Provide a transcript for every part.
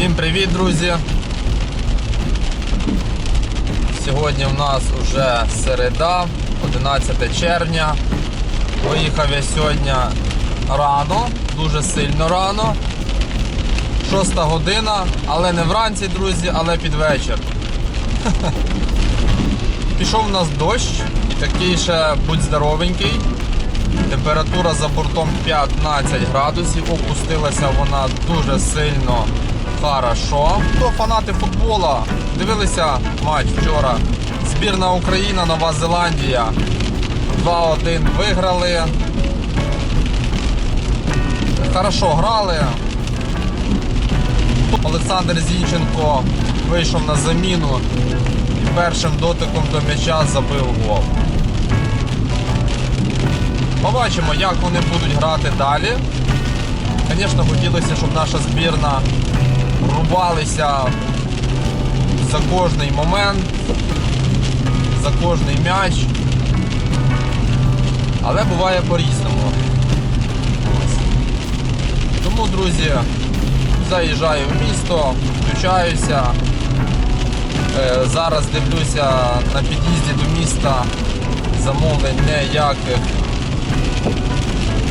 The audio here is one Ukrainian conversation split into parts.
Всім привіт, друзі! Сьогодні в нас вже середа, 11 червня. Поїхав я сьогодні рано, дуже сильно рано. 6 година, але не вранці, друзі, але під вечір. Пішов у нас дощ і такий ще будь здоровенький. Температура за бортом 15 градусів, опустилася вона дуже сильно хорошо. Хто фанати футбола, дивилися матч вчора. Збірна Україна, Нова Зеландія. 2-1 виграли. Хорошо грали. Олександр Зінченко вийшов на заміну і першим дотиком до м'яча забив гол. Побачимо, як вони будуть грати далі. Звісно, хотілося, щоб наша збірна рубалися за кожний момент, за кожний м'яч. Але буває по-різному. Тому, друзі, заїжджаю в місто, включаюся. Е, Зараз дивлюся на під'їзді до міста замовлень ніяких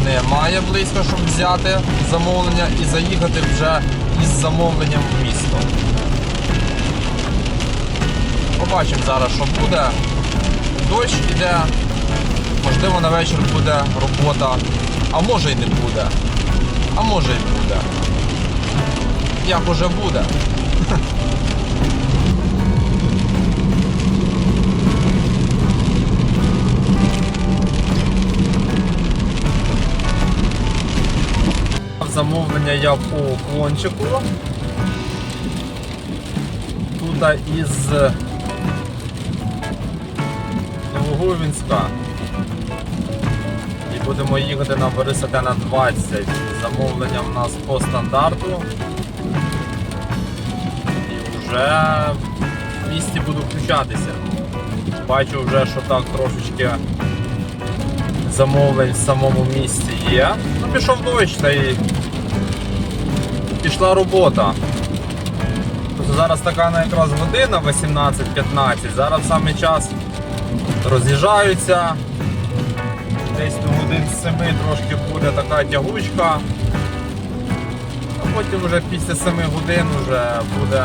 немає близько, щоб взяти замовлення і заїхати вже із замовленням в місто. Побачимо зараз, що буде. Дощ іде, можливо, на вечір буде робота, а може й не буде. А може й буде. Як уже буде. Замовлення я по уклончику. Тут із Новоговінська. І будемо їхати на Борисатена 20. Замовлення в нас по стандарту. І вже в місті буду включатися. Бачу вже, що так трошечки замовлень в самому місті є. Ну, пішов дощ та й пішла робота. Тобто зараз така якраз година 18-15. Зараз саме час роз'їжджаються. Десь до годин з 7 трошки буде така тягучка. А потім вже після 7 годин вже буде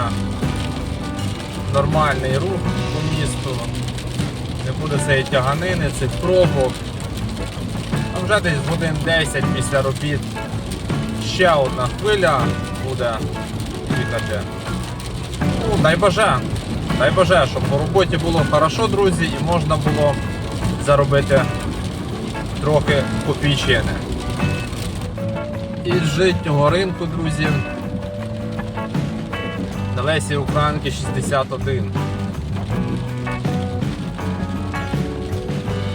нормальний рух по місту. Не буде цієї тяганини, цих пробок. А вже десь годин 10 після робіт ще одна хвиля буде їхати. Ну, дай боже, дай боже, щоб по роботі було хорошо, друзі, і можна було заробити трохи копійчини. Із житнього ринку, друзі. Лесі Українки 61.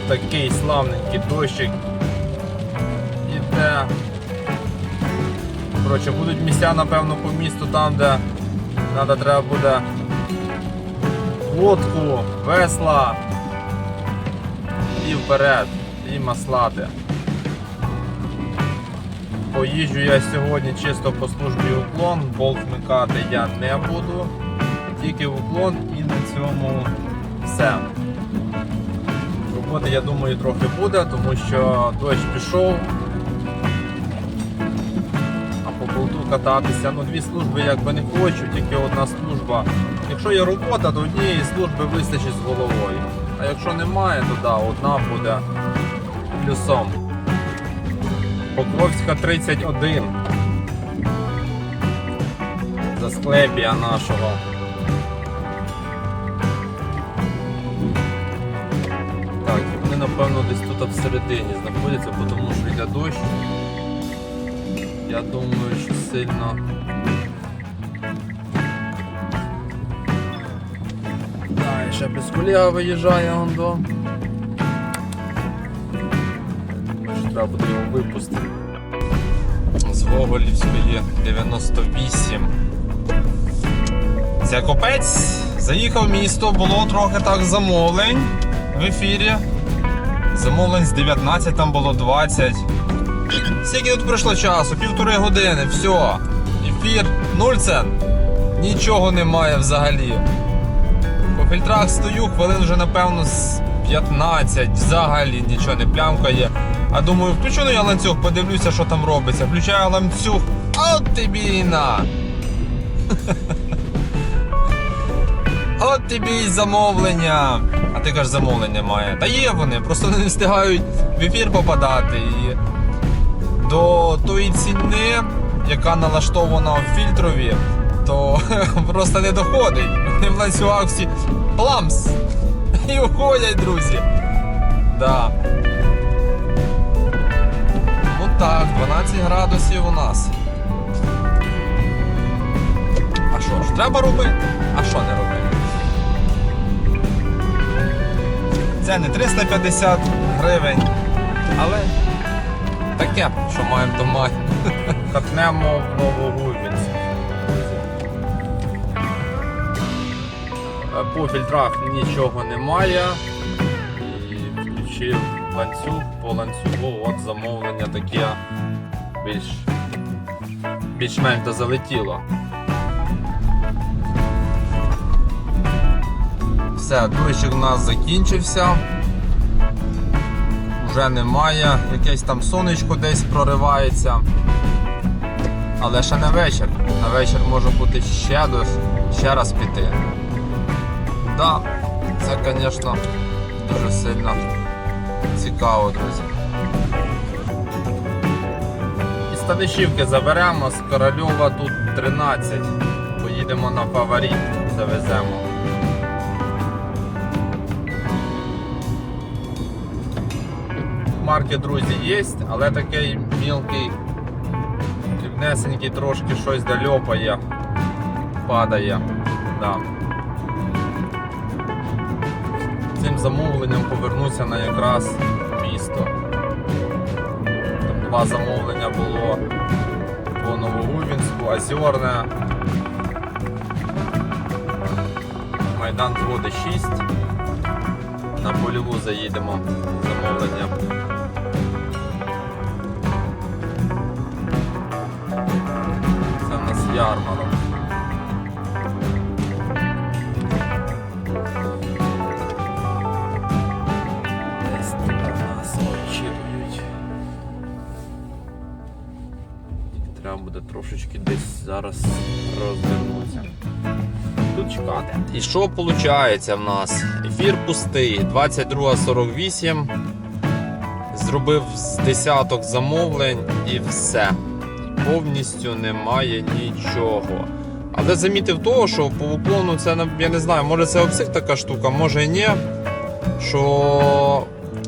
Такий славненький дощик іде. Коротше, будуть місця, напевно, по місту там, де треба треба буде лодку, весла і вперед, і маслати. Поїжджу я сьогодні чисто по службі уклон, болт вмикати я не буду, тільки уклон і на цьому все. Роботи, я думаю, трохи буде, тому що дощ пішов. Кататися, ну дві служби якби не хочу, тільки одна служба. Якщо є робота, то однієї служби вистачить з головою. А якщо немає, то да, одна буде плюсом. Покровська 31. За склепія нашого. Так, вони напевно десь тут всередині знаходяться, тому що йде дощ. Я думаю, що сильно. Да, ще без колега виїжджає он до. Думаю, що треба буде його випустити. З Гоголівської 98. Це копець. Заїхав в місто, було трохи так замовлень в ефірі. Замовлень з 19, там було 20. Скільки тут пройшло часу? Півтори години, все. Ефір 0 цен. нічого немає взагалі. По фільтрах стою, хвилин вже напевно з 15, взагалі нічого не плямкає. А думаю, включу ну я ланцюг, подивлюся, що там робиться. Включаю ланцюг, от тобі і на. От тобі і замовлення. А ти кажеш, замовлення немає. Та є вони, просто не встигають в ефір попадати. І до тої ціни, яка налаштована в фільтрові, то просто не доходить. Вони в ланцюгах всі пламс і уходять, друзі. Да. Ну так, 12 градусів у нас. А що ж, треба робити? А що не робити? Це не 350 гривень, але таке, що маємо то маємо. Катнемо в Новогубінськ. Е, По фільтрах нічого немає. І включив ланцюг по ланцюгу, от замовлення таке більш більш-менш дозалетіло. Все, дощик у нас закінчився. Вже немає, якесь там сонечко десь проривається. Але ще не вечір. На вечір може бути ще дощ, ще раз піти. Да, це, звісно, дуже сильно цікаво, друзі. Із Станишівки заберемо, з Корольова тут 13. Поїдемо на фаворит, завеземо. Марки, друзі, є, але такий мілкий, дрібнесенький трошки щось дольопає, падає. Да. Цим замовленням повернуся на якраз місто. Там два замовлення було по Новогубінську, Озерне. Майдан Згоди 6. На польову заїдемо замовлення. Ярмарок. Десь тут нас очікують. Треба буде трошечки десь зараз розвернутися. Тут чекати. І що виходить в нас? Ефір пустий, 22.48. Зробив з десяток замовлень і все. Повністю немає нічого. Але замітив того, що по уклону це я не знаю, може це у така штука, може і ні. Що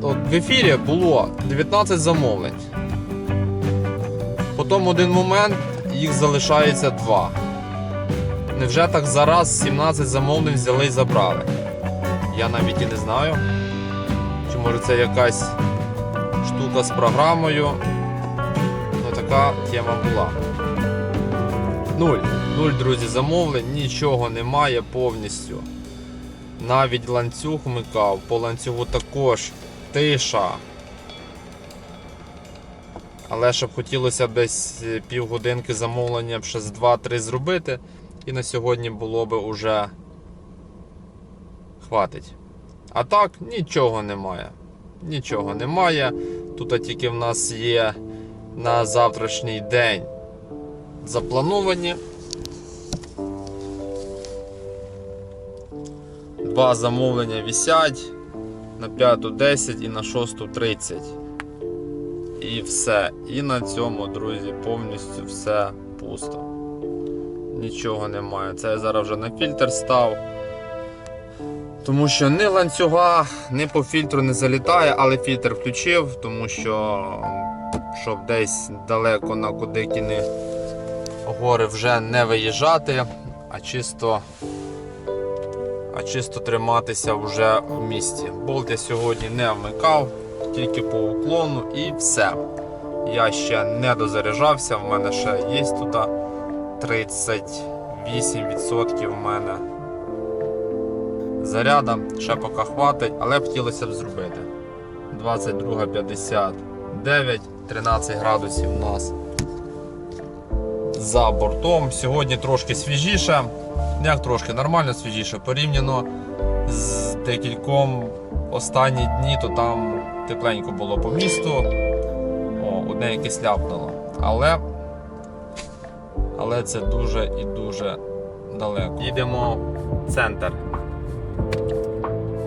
от в ефірі було 19 замовлень. Потім один момент їх залишається 2. Невже так зараз 17 замовлень взяли і забрали? Я навіть і не знаю. Чи може це якась штука з програмою. Така тема була. Нуль. Нуль, друзі, замовлень, нічого немає повністю. Навіть ланцюг вмикав, по ланцюгу також тиша. Але щоб хотілося десь е, півгодинки замовлення б ще з 2-3 зробити. І на сьогодні було би уже хватить. А так, нічого немає. Нічого немає. Тут тільки в нас є на завтрашній день заплановані. Два замовлення висять на 5.10 і на 6.30. І все. І на цьому, друзі, повністю все пусто. Нічого немає. Це я зараз вже на фільтр став. Тому що ні ланцюга, ні по фільтру не залітає, але фільтр включив, тому що щоб десь далеко на Кудикіни гори вже не виїжджати, а чисто а чисто триматися вже в місті. Болт я сьогодні не вмикав, тільки по уклону і все. Я ще не дозаряджався, в мене ще є тут 38% в мене заряда, ще поки хватить, але б хотілося б зробити. 22.59, 13 градусів у нас. за бортом. Сьогодні трошки свіжіше. Як трошки нормально свіжіше порівняно з декільком останні дні, то там тепленько було по місту. О, одне якесь ляпнуло. Але, але це дуже і дуже далеко. Їдемо в центр.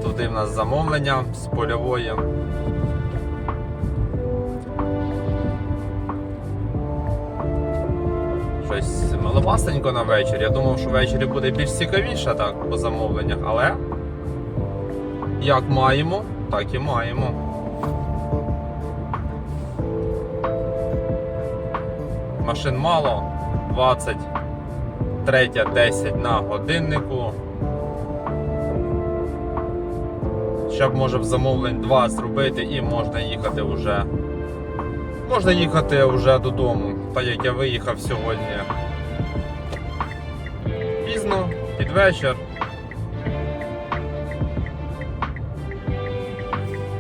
Туди в нас замовлення з польової. Щось маловастенько на вечір. Я думав, що ввечері буде більш цікавіше так по замовленнях, але як маємо, так і маємо. Машин мало, 23.10 на годиннику. Щоб може в замовлень 2 зробити і можна їхати вже. Можна їхати вже додому, так як я виїхав сьогодні пізно, під вечір.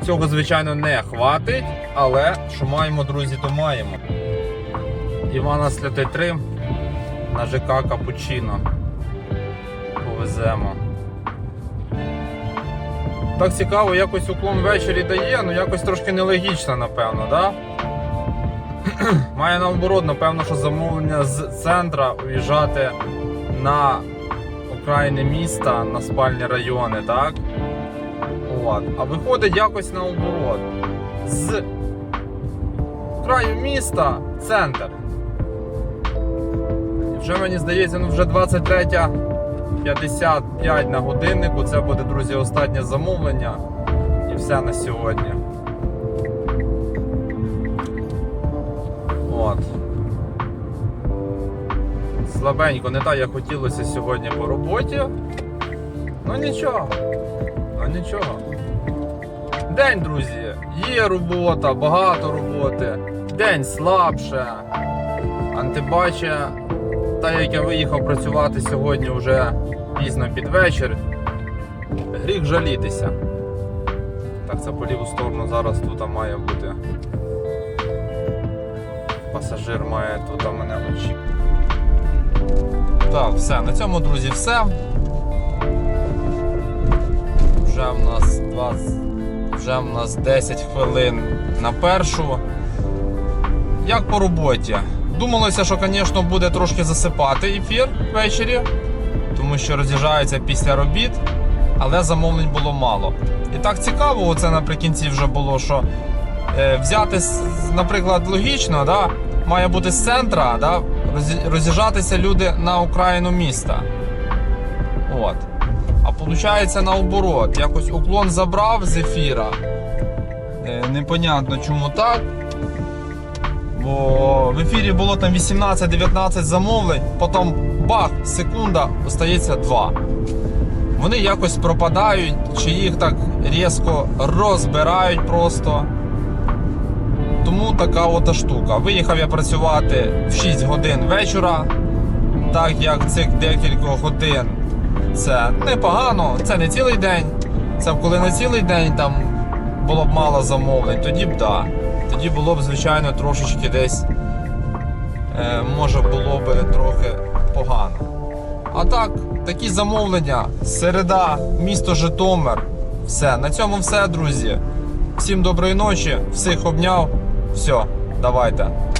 Цього, звичайно, не хватить, але що маємо, друзі, то маємо. Івана Сльоти 3 на ЖК Капучино. Повеземо. Так цікаво, якось уклон ввечері дає, ну якось трошки нелогічно, напевно, да? Має наоборот, напевно, що замовлення з центра уїжджати на окраїни міста, на спальні райони, так? От. А виходить якось наоборот. З краю міста центр. І вже мені здається, ну вже 23.55 на годиннику. Це буде, друзі, останнє замовлення. І все на сьогодні. От. Слабенько, не так як хотілося сьогодні по роботі. Ну нічого. Ну нічого. День, друзі, є робота, багато роботи. День слабше. Антибаче, так як я виїхав працювати сьогодні вже пізно під вечір. Гріх жалітися. Так, це по ліву сторону зараз тут має бути. Пасажир має тут мене очікувати. Так, все, на цьому, друзі, все. Вже в нас 20, вже в нас 10 хвилин на першу. Як по роботі? Думалося, що, звісно, буде трошки засипати ефір ввечері, тому що роз'їжджається після робіт, але замовлень було мало. І так цікаво, оце наприкінці вже було, що е, взяти, наприклад, логічно, да, має бути з центра, да, роз'їжджатися люди на окраїну міста. От. А виходить наоборот, якось уклон забрав з ефіра. Е, непонятно чому так. Бо в ефірі було там 18-19 замовлень, потім бах, секунда, остається 2. Вони якось пропадають, чи їх так різко розбирають просто. Тому така от штука. Виїхав я працювати в 6 годин вечора, так як цих декілька годин це непогано, це не цілий день. Це коли на цілий день там було б мало замовлень, тоді б да. Тоді було б, звичайно, трошечки десь, е, може було б трохи погано. А так, такі замовлення, середа, місто Житомир. Все, на цьому все, друзі. Всім доброї ночі, всіх обняв. Все, давайте.